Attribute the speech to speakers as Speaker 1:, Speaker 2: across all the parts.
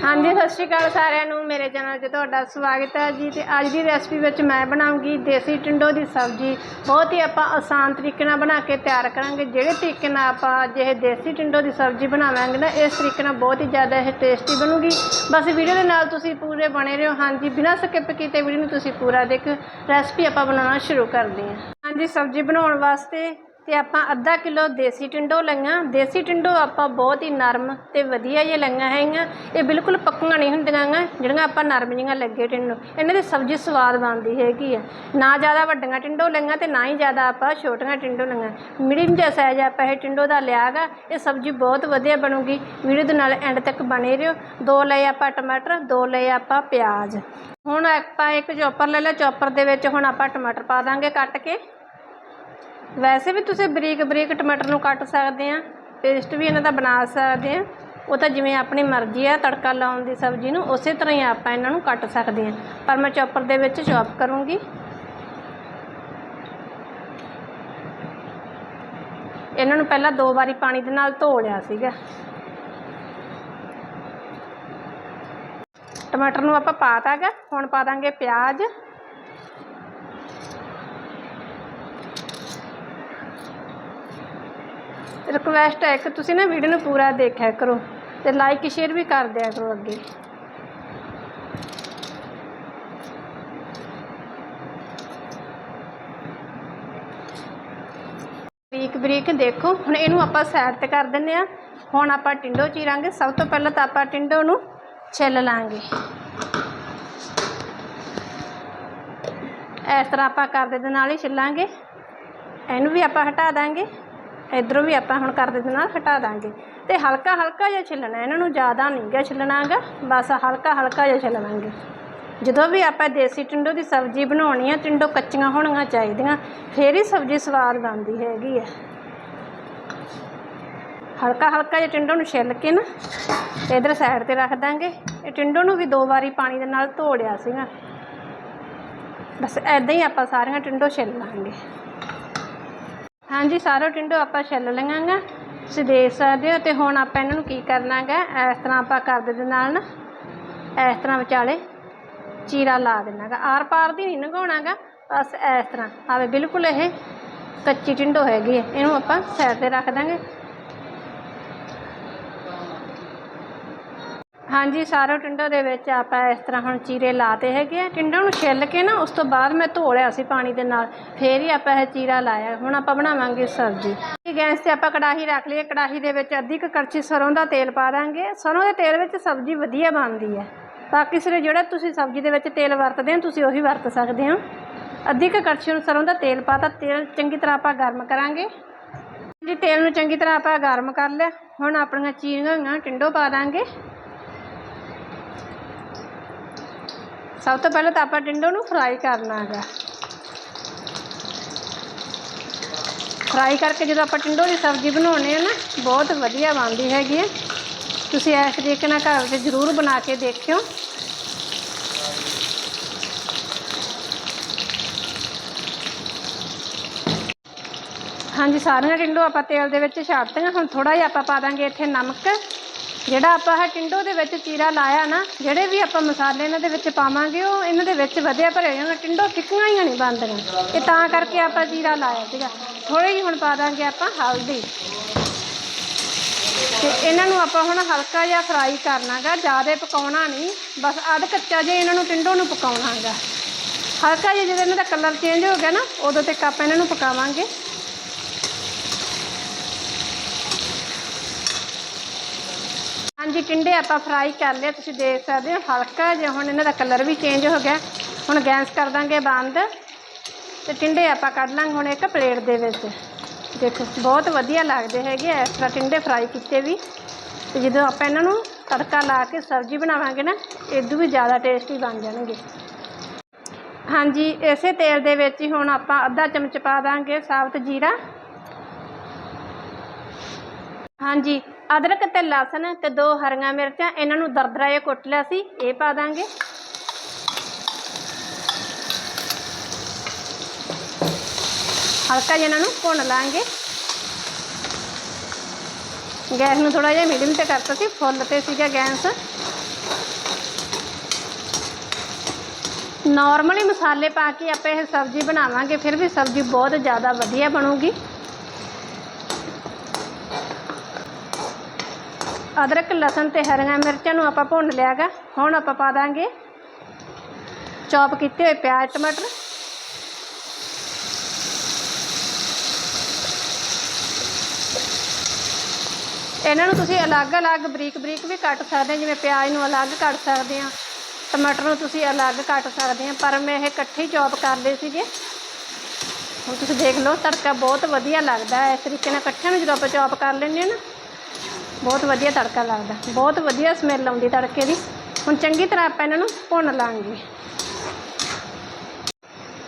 Speaker 1: ਹਾਂਜੀ, ਸਤਿ ਸ਼੍ਰੀ ਅਕਾਲ ਸਾਰਿਆਂ ਨੂੰ। ਮੇਰੇ ਚੈਨਲ 'ਤੇ ਤੁਹਾਡਾ ਸਵਾਗਤ ਹੈ ਜੀ ਤੇ ਅੱਜ ਦੀ ਰੈਸਪੀ ਵਿੱਚ ਮੈਂ ਬਣਾਉਂਗੀ ਦੇਸੀ ਟਿੰਡੋ ਦੀ ਸਬਜ਼ੀ। ਬਹੁਤ ਹੀ ਆਪਾਂ ਆਸਾਨ ਤਰੀਕੇ ਨਾਲ ਬਣਾ ਕੇ ਤਿਆਰ ਕਰਾਂਗੇ। ਜਿਹੜੇ ਤਰੀਕੇ ਨਾਲ ਆਪਾਂ ਅੱਜ ਇਹ ਦੇਸੀ ਟਿੰਡੋ ਦੀ ਸਬਜ਼ੀ ਬਣਾਵਾਂਗੇ ਨਾ, ਇਸ ਤਰੀਕੇ ਨਾਲ ਬਹੁਤ ਹੀ ਜ਼ਿਆਦਾ ਇਹ ਟੇਸਟੀ ਬਣੂਗੀ। ਬਸ ਵੀਡੀਓ ਦੇ ਨਾਲ ਤੁਸੀਂ ਪੂਰੇ ਬਣੇ ਰਹੋ। ਹਾਂਜੀ, ਬਿਨਾਂ ਸਕਿਪ ਕੀਤੇ ਵੀਡੀਓ ਨੂੰ ਤੁਸੀਂ ਪੂਰਾ ਦੇਖ ਰੈਸਪੀ ਆਪਾਂ ਬਣਾਉਣਾ ਸ਼ੁਰੂ ਕਰਦੇ ਹਾਂ। ਹਾਂਜੀ, ਸਬਜ਼ੀ ਬਣਾਉਣ ਵਾਸਤੇ ਤੇ ਆਪਾਂ ਅੱਧਾ ਕਿਲੋ ਦੇਸੀ ਟਿੰਡੋ ਲਈਆਂ। ਦੇਸੀ ਟਿੰਡੋ ਆਪਾਂ ਬਹੁਤ ਹੀ ਨਰਮ ਤੇ ਵਧੀਆ ਜਿਹੀਆਂ ਲਈਆਂ ਹੈਗੀਆਂ। ਇਹ ਬਿਲਕੁਲ ਪੱਕੀਆਂ ਨਹੀਂ ਹੁੰਦੀਆਂ ਗਾ, ਜਿਹੜੀਆਂ ਆਪਾਂ ਨਰਮ ਜਿਹੀਆਂ ਲੱਗੇ ਟਿੰਡੋ। ਇਹਨਾਂ ਦੀ ਸਬਜ਼ੀ ਸਵਾਦ ਬਣਦੀ ਹੈਗੀ ਆ। ਨਾ ਜ਼ਿਆਦਾ ਵੱਡੀਆਂ ਟਿੰਡੋ ਲਈਆਂ ਤੇ ਨਾ ਹੀ ਜ਼ਿਆਦਾ ਆਪਾਂ ਛੋਟੀਆਂ ਟਿੰਡੋ ਲਈਆਂ। ਮੀਡੀਅਮ ਜਿਹਾ ਸਾਈਜ਼ ਆਪਾਂ ਇਹ ਟਿੰਡੋ ਦਾ ਲਿਆ ਗਾ ਇਹ ਸਬਜ਼ੀ ਬਹੁਤ ਵਧੀਆ ਬਣੂਗੀ। ਵੀਡੀਓ ਦੇ ਨਾਲ ਐਂਡ ਤੱਕ ਬਣੇ ਰਹੋ। ਦੋ ਲਏ ਆਪਾਂ ਟਮਾਟਰ, ਦੋ ਲਏ ਆਪਾਂ ਪਿਆਜ਼। ਹੁਣ ਆਪਾਂ ਇੱਕ ਚੋਪਰ ਲੈ ਲਿਆ। ਚੋਪਰ ਦੇ ਵਿੱਚ ਹੁਣ ਆਪਾਂ ਟਮਾਟਰ ਪਾ ਦਾਂਗੇ ਕੱਟ ਕੇ। ਵੈਸੇ ਵੀ ਤੁਸੀਂ ਬਰੀਕ ਬਰੀਕ ਟਮਾਟਰ ਨੂੰ ਕੱਟ ਸਕਦੇ ਆ ਪੇਸਟ ਵੀ ਇਹਨਾਂ ਦਾ ਬਣਾ ਸਕਦੇ ਆ। ਉਹ ਤਾਂ ਜਿਵੇਂ ਆਪਣੀ ਮਰਜ਼ੀ ਆ, ਤੜਕਾ ਲਾਉਣ ਦੀ ਸਬਜ਼ੀ ਨੂੰ ਉਸੇ ਤਰ੍ਹਾਂ ਹੀ ਆਪਾਂ ਇਹਨਾਂ ਨੂੰ ਕੱਟ ਸਕਦੇ ਆ। ਪਰ ਮੈਂ ਚੌਪਰ ਦੇ ਵਿੱਚ ਚੌਪ ਕਰੂੰਗੀ। ਇਹਨਾਂ ਨੂੰ ਪਹਿਲਾਂ ਦੋ ਵਾਰੀ ਪਾਣੀ ਦੇ ਨਾਲ ਧੋ ਲਿਆ ਸੀਗਾ। ਟਮਾਟਰ ਨੂੰ ਆਪਾਂ ਪਾ ਤਾ ਗਾ, ਹੁਣ ਪਾ ਦਾਂਗੇ ਪਿਆਜ਼। ਰਿਕੁਐਸਟ ਹੈ ਕਿ ਤੁਸੀਂ ਨਾ ਵੀਡੀਓ ਨੂੰ ਪੂਰਾ ਦੇਖਿਆ ਕਰੋ ਤੇ ਲਾਈਕ ਸ਼ੇਅਰ ਵੀ ਕਰ ਦਿਆ ਕਰੋ ਅੱਗੇ। ਬਰੀਕ ਬਰੀਕ ਦੇਖੋ, ਹੁਣ ਇਹਨੂੰ ਆਪਾਂ ਸਾਈਡ ਤੇ ਕਰ ਦਿੰਨੇ ਆ ਹੁਣ ਆਪਾਂ ਟਿੰਡੋ ਚੀਰਾਂਗੇ। ਸਭ ਤੋਂ ਪਹਿਲਾਂ ਤਾਂ ਆਪਾਂ ਟਿੰਡੋ ਨੂੰ ਛਿੱਲ ਲਾਂਗੇ। ਇਸ ਤਰ੍ਹਾਂ ਆਪਾਂ ਕਰਦੇ ਦੇ ਨਾਲ ਹੀ ਛਿੱਲਾਂਗੇ। ਇਹਨੂੰ ਵੀ ਆਪਾਂ ਹਟਾ ਦਾਂਗੇ। ਇਧਰੋਂ ਵੀ ਆਪਾਂ ਹੁਣ ਕਰਦੇ ਦੇ ਨਾਲ ਹਟਾ ਦਾਂਗੇ। ਤੇ ਹਲਕਾ ਹਲਕਾ ਜਿਹਾ ਛਿੱਲਣਾ, ਇਹਨਾਂ ਨੂੰ ਜ਼ਿਆਦਾ ਨਹੀਂ ਗਾ ਛਿੱਲਣਾਗਾ ਬਸ ਹਲਕਾ ਹਲਕਾ ਜਿਹਾ ਛਿੱਲਣਾਗੇ ਜਦੋਂ ਵੀ ਆਪਾਂ ਦੇਸੀ ਟਿੰਡੋ ਦੀ ਸਬਜ਼ੀ ਬਣਾਉਣੀ ਆ, ਟਿੰਡੋ ਕੱਚੀਆਂ ਹੋਣੀਆਂ ਚਾਹੀਦੀਆਂ, ਫੇਰ ਹੀ ਸਬਜ਼ੀ ਸਵਾਦ ਬਣਦੀ ਹੈਗੀ ਆ। ਹਲਕਾ ਹਲਕਾ ਜਿਹਾ ਟਿੰਡੋ ਨੂੰ ਛਿੱਲ ਕੇ ਨਾ ਤੇ ਇਧਰ ਸਾਈਡ ਤੇ ਰੱਖ ਦਾਂਗੇ। ਇਹ ਟਿੰਡੋ ਨੂੰ ਵੀ ਦੋ ਵਾਰੀ ਪਾਣੀ ਦੇ ਨਾਲ ਧੋੜਿਆ ਸੀਗਾ। ਬਸ ਐਦਾਂ ਹੀ ਆਪਾਂ ਸਾਰੀਆਂ ਟਿੰਡੋ ਛਿੱਲ ਲਾਂਗੇ। ਹਾਂਜੀ, ਸਾਰਾ ਟਿੰਡੋ ਆਪਾਂ ਛਿੱਲ ਲਵਾਂਗਾ, ਤੁਸੀਂ ਦੇਖ ਸਕਦੇ ਹੋ, ਤੇ ਹੁਣ ਆਪਾਂ ਇਹਨਾਂ ਨੂੰ ਕੀ ਕਰਨਾਗਾ, ਇਸ ਤਰ੍ਹਾਂ ਆਪਾਂ ਕਰਦੇ ਦੇ ਨਾਲ ਨਾ, ਇਸ ਤਰ੍ਹਾਂ ਵਿਚਾਲੇ ਚੀਰਾ ਲਾ ਦੇਣਾਗਾ। ਆਰ ਪਾਰ ਦੀ ਨਹੀਂ ਲੰਘਾਉਣਾਗਾ ਬਸ ਇਸ ਤਰ੍ਹਾਂ। ਆਵੇ ਬਿਲਕੁਲ ਇਹ ਕੱਚੀ ਟਿੰਡੋ ਹੈਗੀ ਹੈ, ਇਹਨੂੰ ਆਪਾਂ ਸਾਈਡ ਤੇ ਰੱਖ ਦਾਂਗੇ। ਹਾਂਜੀ, ਸਾਰੋ ਟਿੰਡੋ ਦੇ ਵਿੱਚ ਆਪਾਂ ਇਸ ਤਰ੍ਹਾਂ ਹੁਣ ਚੀਰੇ ਲਾਤੇ ਹੈਗੇ ਆ। ਟਿੰਡੋ ਨੂੰ ਛਿੱਲ ਕੇ ਨਾ, ਉਸ ਤੋਂ ਬਾਅਦ ਮੈਂ ਧੋ ਲਿਆ ਸੀ ਪਾਣੀ ਦੇ ਨਾਲ। ਫੇਰ ਹੀ ਆਪਾਂ ਇਹ ਚੀਰਾ ਲਾਇਆ। ਹੁਣ ਆਪਾਂ ਬਣਾਵਾਂਗੇ ਸਬਜ਼ੀ। ਗੈਸ ਤੇ ਆਪਾਂ ਕੜਾਹੀ ਰੱਖ ਲਈ ਕੜਾਹੀ ਦੇ ਵਿੱਚ ਅੱਧੀ ਕੁ ਕੜਛੀ ਸਰੋਂ ਦਾ ਤੇਲ ਪਾ ਦਾਂਗੇ। ਸਰੋਂ ਦੇ ਤੇਲ ਵਿੱਚ ਸਬਜ਼ੀ ਵਧੀਆ ਬਣਦੀ ਹੈ। ਬਾਕੀ ਸਿਰੇ ਜਿਹੜਾ ਤੁਸੀਂ ਸਬਜ਼ੀ ਦੇ ਵਿੱਚ ਤੇਲ ਵਰਤਦੇ ਹੋ, ਤੁਸੀਂ ਉਹੀ ਵਰਤ ਸਕਦੇ ਹੋ। ਅੱਧੀ ਕੁ ਕੜਛੀ ਨੂੰ ਸਰੋਂ ਦਾ ਤੇਲ ਪਾਤਾ ਤੇਲ ਚੰਗੀ ਤਰ੍ਹਾਂ ਆਪਾਂ ਗਰਮ ਕਰਾਂਗੇ। ਜੀ, ਤੇਲ ਨੂੰ ਚੰਗੀ ਤਰ੍ਹਾਂ ਆਪਾਂ ਗਰਮ ਕਰ ਲਿਆ। ਹੁਣ ਆਪਣੀਆਂ ਚੀਰੀਆਂ ਹੋਈਆਂ, ਟਿੰਡੋ ਪਾ ਦਾਂਗੇ। ਸਭ ਤੋਂ ਪਹਿਲਾਂ ਤਾਂ ਆਪਾਂ ਟਿੰਡੋ ਨੂੰ ਫਰਾਈ ਕਰਨਾ ਹੈਗਾ। ਫਰਾਈ ਕਰਕੇ ਜਦੋਂ ਆਪਾਂ ਟਿੰਡੋ ਦੀ ਸਬਜ਼ੀ ਬਣਾਉਣੇ ਆ ਨਾ, ਬਹੁਤ ਵਧੀਆ ਬਣਦੀ ਹੈਗੀ ਹੈ। ਤੁਸੀਂ ਇਸ ਤਰੀਕੇ ਨਾਲ ਘਰ ਵਿੱਚ ਜ਼ਰੂਰ ਬਣਾ ਕੇ ਦੇਖਿਓ। ਹਾਂਜੀ, ਸਾਰੀਆਂ ਟਿੰਡੋ ਆਪਾਂ ਤੇਲ ਦੇ ਵਿੱਚ ਛੱਡਤੀਆਂ, ਹੁਣ ਥੋੜਾ ਜਿਹਾ ਆਪਾਂ ਪਾ ਦਾਂਗੇ ਇੱਥੇ ਨਮਕ। ਜਿਹੜਾ ਆਪਾਂ ਇਹ ਟਿੰਡੋ ਦੇ ਵਿੱਚ ਚੀਰਾ ਲਾਇਆ ਨਾ, ਜਿਹੜੇ ਵੀ ਆਪਾਂ ਮਸਾਲੇ ਇਹਨਾਂ ਦੇ ਵਿੱਚ ਪਾਵਾਂਗੇ, ਉਹ ਇਹਨਾਂ ਦੇ ਵਿੱਚ ਵਧਿਆ ਭਰਿਆ ਜਾਣਾ ਟਿੰਡੋ ਟਿੱਕੀਆਂ ਹੀ ਨਹੀਂ ਬਣਦੀਆਂ ਇਹ ਤਾਂ ਕਰਕੇ ਆਪਾਂ ਚੀਰਾ ਲਾਇਆ ਸੀਗਾ। ਥੋੜੀ ਜਿਹੀ ਹੁਣ ਪਾ ਦਾਂਗੇ ਆਪਾਂ ਹਲਦੀ। ਤੇ ਇਹਨਾਂ ਨੂੰ ਆਪਾਂ ਹੁਣ ਹਲਕਾ ਜਿਹਾ ਫਰਾਈ ਕਰਨਾਗਾ, ਜ਼ਿਆਦਾ ਪਕਾਉਣਾ ਨਹੀਂ। ਬਸ ਅੱਧ ਕੱਚਾ ਜਿਹਾ ਇਹਨਾਂ ਨੂੰ ਟਿੰਡੋ ਨੂੰ ਪਕਾਉਣਾਗਾ। ਹਲਕਾ ਜਿਹਾ ਜਦੋਂ ਇਹਨਾਂ ਦਾ ਕਲਰ ਚੇਂਜ ਹੋ ਗਿਆ ਨਾ, ਉਦੋਂ ਤੱਕ ਆਪਾਂ ਇਹਨਾਂ ਨੂੰ ਪਕਾਵਾਂਗੇ। ਹਾਂਜੀ, ਟਿੰਡੇ ਆਪਾਂ ਫਰਾਈ ਕਰ ਲਿਆ ਤੁਸੀਂ ਦੇਖ ਸਕਦੇ ਹੋ, ਹਲਕਾ ਜਿਹਾ ਹੁਣ ਇਹਨਾਂ ਦਾ ਕਲਰ ਵੀ ਚੇਂਜ ਹੋ ਗਿਆ। ਹੁਣ ਗੈਸ ਕਰ ਦਾਂਗੇ ਬੰਦ, ਤੇ ਟਿੰਡੇ ਆਪਾਂ ਕੱਢ ਲਾਂਗੇ ਹੁਣ ਇੱਕ ਪਲੇਟ ਦੇ ਵਿੱਚ। ਦੇਖੋ, ਬਹੁਤ ਵਧੀਆ ਲੱਗਦੇ ਹੈਗੇ ਇਸ ਤਰ੍ਹਾਂ ਟਿੰਡੇ ਫਰਾਈ ਕੀਤੇ ਵੀ। ਤੇ ਜਦੋਂ ਆਪਾਂ ਇਹਨਾਂ ਨੂੰ ਤੜਕਾ ਲਾ ਕੇ ਸਬਜ਼ੀ ਬਣਾਵਾਂਗੇ ਨਾ ਇਦੋਂ ਵੀ ਜ਼ਿਆਦਾ ਟੇਸਟੀ ਬਣ ਜਾਣਗੇ। ਹਾਂਜੀ, ਇਸੇ ਤੇਲ ਦੇ ਵਿੱਚ ਹੀ ਹੁਣ ਆਪਾਂ ਅੱਧਾ ਚਮਚ ਪਾ ਦਾਂਗੇ ਸਾਬਤ ਜੀਰਾ। ਹਾਂਜੀ ਅਦਰਕ ਤੇ ਲਸਣ ਤੇ ਦੋ ਹਰੀਆਂ ਮਿਰਚਾਂ ਇਹਨਾਂ ਨੂੰ ਦਰਦਰਾ ਜਿਹਾ ਕੁੱਟ ਲਿਆ ਸੀ, ਇਹ ਪਾ ਦਾਂਗੇ। ਹਲਕਾ ਜਿਹਾ ਇਹਨਾਂ ਨੂੰ ਭੁੰਨ ਲਾਂਗੇ। ਗੈਸ ਨੂੰ ਥੋੜਾ ਜਿਹਾ ਮੀਡੀਅਮ ਤੇ ਕਰਤਾ ਸੀ, ਫੁੱਲ ਤੇ ਸੀਗਾ ਗੈਸ। ਨਾਰਮਲੀ ਮਸਾਲੇ ਪਾ ਕੇ ਆਪਾਂ ਇਹ ਸਬਜ਼ੀ ਬਣਾਵਾਂਗੇ, ਫਿਰ ਵੀ ਸਬਜ਼ੀ ਬਹੁਤ ਜ਼ਿਆਦਾ ਵਧੀਆ ਬਣੂਗੀ। ਅਦਰਕ, ਲਸਣ ਤੇ ਹਰੀਆਂ ਮਿਰਚਾਂ ਨੂੰ ਆਪਾਂ ਭੁੰਨ ਲਿਆਗਾ ਹੁਣ ਆਪਾਂ ਪਾ ਦਾਂਗੇ ਚੌਪ ਕੀਤੇ ਹੋਏ ਪਿਆਜ਼, ਟਮਾਟਰ। ਇਹਨਾਂ ਨੂੰ ਤੁਸੀਂ ਅਲੱਗ-ਅਲੱਗ ਬਰੀਕ-ਬਰੀਕ ਵੀ ਕੱਟ ਸਕਦੇ ਜਿਵੇਂ ਪਿਆਜ਼ ਨੂੰ ਅਲੱਗ ਕੱਟ ਸਕਦੇ ਆ ਟਮਾਟਰ ਨੂੰ ਤੁਸੀਂ ਅਲੱਗ ਕੱਟ ਸਕਦੇ ਆ ਪਰ ਮੈਂ ਇਹ ਇਕੱਠੇ ਚੌਪ ਕਰਦੇ ਸੀਗੇ। ਹੁਣ ਤੁਸੀਂ ਦੇਖ ਲਓ, ਤੜਕਾ ਬਹੁਤ ਵਧੀਆ ਲੱਗਦਾ ਇਸ ਤਰੀਕੇ ਨਾਲ ਇਕੱਠਿਆਂ ਨੂੰ ਜਦੋਂ ਆਪਾਂ ਚੌਪ ਕਰ ਲੈਂਦੇ ਹਾਂ ਨਾ ਬਹੁਤ ਵਧੀਆ ਤੜਕਾ ਲੱਗਦਾ। ਬਹੁਤ ਵਧੀਆ ਸਮੈਲ ਆਉਂਦੀ ਤੜਕੇ ਦੀ। ਹੁਣ ਚੰਗੀ ਤਰ੍ਹਾਂ ਆਪਾਂ ਇਹਨਾਂ ਨੂੰ ਭੁੰਨ ਲਾਂਗੇ।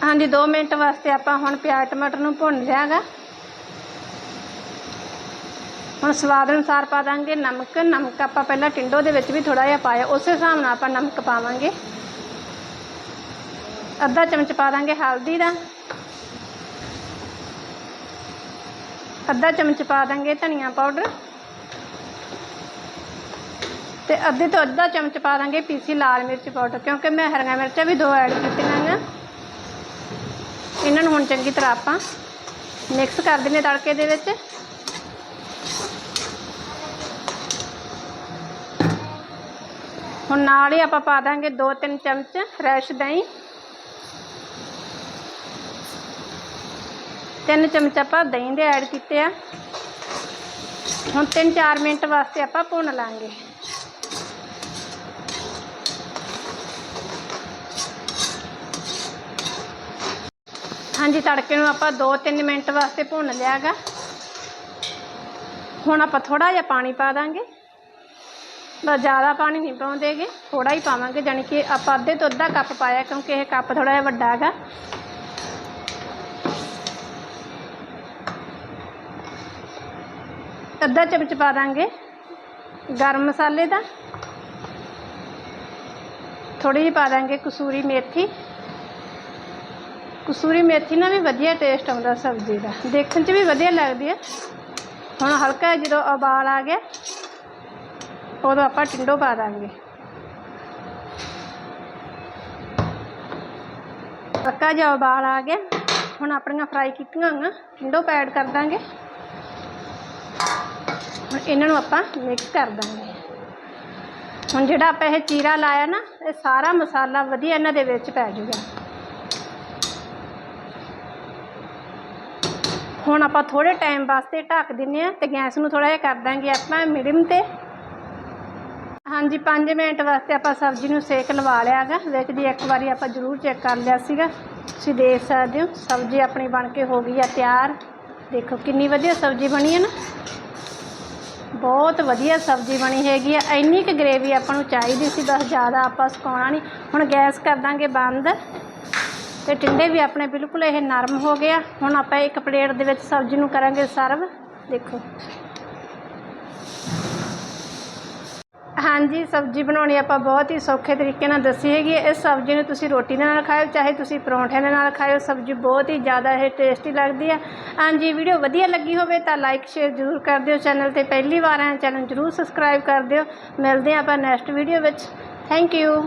Speaker 1: ਹਾਂਜੀ 2 ਮਿੰਟ ਵਾਸਤੇ ਆਪਾਂ ਹੁਣ ਪਿਆਜ਼, ਟਮਾਟਰ ਨੂੰ ਭੁੰਨ ਲਿਆਗਾ। ਹੁਣ ਸਵਾਦ ਅਨੁਸਾਰ ਪਾ ਦਾਂਗੇ ਨਮਕ। ਨਮਕ ਆਪਾਂ ਪਹਿਲਾਂ ਟਿੰਡੋ ਦੇ ਵਿੱਚ ਵੀ ਥੋੜਾ ਜਿਹਾ ਪਾਇਆ। ਉਸੇ ਹਿਸਾਬ ਨਾਲ ਆਪਾਂ ਨਮਕ ਪਾਵਾਂਗੇ। ਅੱਧਾ ਚਮਚ ਪਾ ਦਾਂਗੇ ਹਲਦੀ ਦਾ। ਅੱਧਾ ਚਮਚ ਪਾ ਦਾਂਗੇ ਧਨੀਆ ਪਾਊਡਰ। ਤੇ ਅੱਧੇ ਤੋਂ ਅੱਧਾ ਚਮਚ ਪਾ ਦਾਂਗੇ ਪੀਸੀ ਲਾਲ ਮਿਰਚ ਪਾਊਡਰ, ਕਿਉਂਕਿ ਮੈਂ ਹਰੀਆਂ ਮਿਰਚਾਂ ਵੀ ਦੋ ਐਡ ਕੀਤੀਆਂ ਨੇ ਇਹਨਾਂ ਨੂੰ ਹੁਣ ਚੰਗੀ ਤਰ੍ਹਾਂ ਆਪਾਂ ਮਿਕਸ ਕਰ ਦਿੰਨੇ ਤੜਕੇ ਦੇ ਵਿੱਚ। ਹੁਣ ਨਾਲ ਹੀ ਆਪਾਂ ਪਾ ਦਾਂਗੇ 2-3 ਚਮਚ ਫਰੈਸ਼ ਦਹੀਂ। ਤਿੰਨ ਚਮਚ ਆਪਾਂ ਦਹੀਂ ਦੇ ਐਡ ਕੀਤੇ ਆ। ਹੁਣ 3-4 ਮਿੰਟ ਵਾਸਤੇ ਆਪਾਂ ਭੁੰਨ ਲਾਂਗੇ। ਹਾਂਜੀ, ਤੜਕੇ ਨੂੰ ਆਪਾਂ 2-3 ਮਿੰਟ ਵਾਸਤੇ ਭੁੰਨ ਲਿਆਗਾ। ਹੁਣ ਆਪਾਂ ਥੋੜਾ ਜਿਹਾ ਪਾਣੀ ਪਾ ਦਾਂਗੇ। ਬਸ ਜ਼ਿਆਦਾ ਪਾਣੀ ਨਹੀਂ ਪਾਉਂਦੇਗੇ ਥੋੜਾ ਹੀ ਪਾਵਾਂਗੇ, ਜਾਣੀ ਕਿ ਆਪਾਂ ਅੱਧੇ ਤੋਂ ਅੱਧਾ ਕੱਪ ਪਾਇਆ, ਕਿਉਂਕਿ ਇਹ ਕੱਪ ਥੋੜਾ ਜਿਹਾ ਵੱਡਾ ਹੈਗਾ। ਅੱਧਾ ਚਮਚ ਪਾ ਦਾਂਗੇ ਗਰਮ ਮਸਾਲੇ ਦਾ। ਥੋੜੀ ਜਿਹੀ ਪਾ ਦਾਂਗੇ ਕਸੂਰੀ ਮੇਥੀ। ਕਸੂਰੀ ਮੇਥੀ ਨਾਲ ਵੀ ਵਧੀਆ ਟੇਸਟ ਆਉਂਦਾ ਸਬਜ਼ੀ ਦਾ। ਦੇਖਣ 'ਚ ਵੀ ਵਧੀਆ ਲੱਗਦੀ ਹੈ। ਹੁਣ ਹਲਕਾ ਜਦੋਂ ਉਬਾਲ ਆ ਗਿਆ, ਉਦੋਂ ਆਪਾਂ ਟਿੰਡੋ ਪਾ ਦਾਂਗੇ। ਹਲਕਾ ਜਿਹਾ ਉਬਾਲ ਆ ਗਿਆ। ਹੁਣ ਆਪਣੀਆਂ ਫਰਾਈ ਕੀਤੀਆਂ ਹੋਈਆਂ, ਟਿੰਡੋ ਪੈਡ ਕਰ ਦਾਂਗੇ। ਹੁਣ ਇਹਨਾਂ ਨੂੰ ਆਪਾਂ ਮਿਕਸ ਕਰ ਦਾਂਗੇ। ਹੁਣ ਜਿਹੜਾ ਆਪਾਂ ਇਹ ਚੀਰਾ ਲਾਇਆ ਨਾ, ਇਹ ਸਾਰਾ ਮਸਾਲਾ ਵਧੀਆ ਇਹਨਾਂ ਦੇ ਵਿੱਚ ਪੈ ਜਾਊਗਾ ਹੁਣ ਆਪਾਂ ਥੋੜੇ ਟਾਈਮ ਵਾਸਤੇ ਢੱਕ ਦਿੰਨੇ ਆ ਤੇ ਗੈਸ ਨੂੰ ਥੋੜਾ ਜਿਹਾ ਕਰ ਦਾਂਗੇ ਆਪਾਂ ਮੀਡੀਅਮ ਤੇ। ਹਾਂਜੀ 5 ਮਿੰਟ ਵਾਸਤੇ ਆਪਾਂ ਸਬਜ਼ੀ ਨੂੰ ਸੇਕ ਲਵਾ ਲਿਆਗਾ ਵਿੱਚ ਦੀ ਇੱਕ ਵਾਰੀ ਆਪਾਂ ਜ਼ਰੂਰ ਚੈੱਕ ਕਰ ਲਿਆ ਸੀਗਾ। ਤੁਸੀਂ ਦੇਖ ਸਕਦੇ ਹੋ, ਸਬਜ਼ੀ ਆਪਣੀ ਬਣ ਕੇ ਹੋ ਗਈ ਆ ਤਿਆਰ। ਦੇਖੋ ਕਿੰਨੀ ਵਧੀਆ ਸਬਜ਼ੀ ਬਣੀ ਹੈ ਨਾ। ਬਹੁਤ ਵਧੀਆ ਸਬਜ਼ੀ ਬਣੀ ਹੈਗੀ ਆ। ਇੰਨੀ ਕੁ ਗ੍ਰੇਵੀ ਆਪਾਂ ਨੂੰ ਚਾਹੀਦੀ ਸੀ, ਬਸ ਜ਼ਿਆਦਾ ਆਪਾਂ ਸੁਕਾਉਣਾ ਨਹੀਂ। ਹੁਣ ਗੈਸ ਕਰ ਦਾਂਗੇ ਬੰਦ। ਤੇ ਟਿੰਡੇ ਵੀ ਆਪਣੇ ਬਿਲਕੁਲ ਇਹ ਨਰਮ ਹੋ ਗਿਆ ਹੁਣ ਆਪਾਂ ਇੱਕ ਪਲੇਟ ਦੇ ਵਿੱਚ ਸਬਜ਼ੀ ਨੂੰ ਕਰਾਂਗੇ ਸਰਵ। ਦੇਖੋ। ਹਾਂਜੀ, ਸਬਜ਼ੀ ਬਣਾਉਣੀ ਆਪਾਂ ਬਹੁਤ ਹੀ ਸੌਖੇ ਤਰੀਕੇ ਨਾਲ ਦੱਸੀ ਹੈਗੀ ਹੈ। ਇਸ ਸਬਜ਼ੀ ਨੂੰ ਤੁਸੀਂ ਰੋਟੀ ਦੇ ਨਾਲ ਖਾਓ, ਚਾਹੇ ਤੁਸੀਂ ਪਰੌਂਠਿਆਂ ਦੇ ਨਾਲ ਖਾਓ। ਸਬਜ਼ੀ ਬਹੁਤ ਹੀ ਜ਼ਿਆਦਾ ਇਹ ਟੇਸਟੀ ਲੱਗਦੀ ਹੈ। ਹਾਂਜੀ, ਵੀਡੀਓ ਵਧੀਆ ਲੱਗੀ ਹੋਵੇ ਤਾਂ ਲਾਈਕ, ਸ਼ੇਅਰ ਜ਼ਰੂਰ ਕਰ ਦਿਓ ਚੈਨਲ ਤੇ। ਪਹਿਲੀ ਵਾਰ ਆਏ ਚੈਨਲ ਜ਼ਰੂਰ ਸਬਸਕ੍ਰਾਈਬ ਕਰ ਦਿਓ। ਮਿਲਦੇ ਹਾਂ ਆਪਾਂ ਨੈਕਸਟ ਵੀਡੀਓ ਵਿੱਚ। Thank you.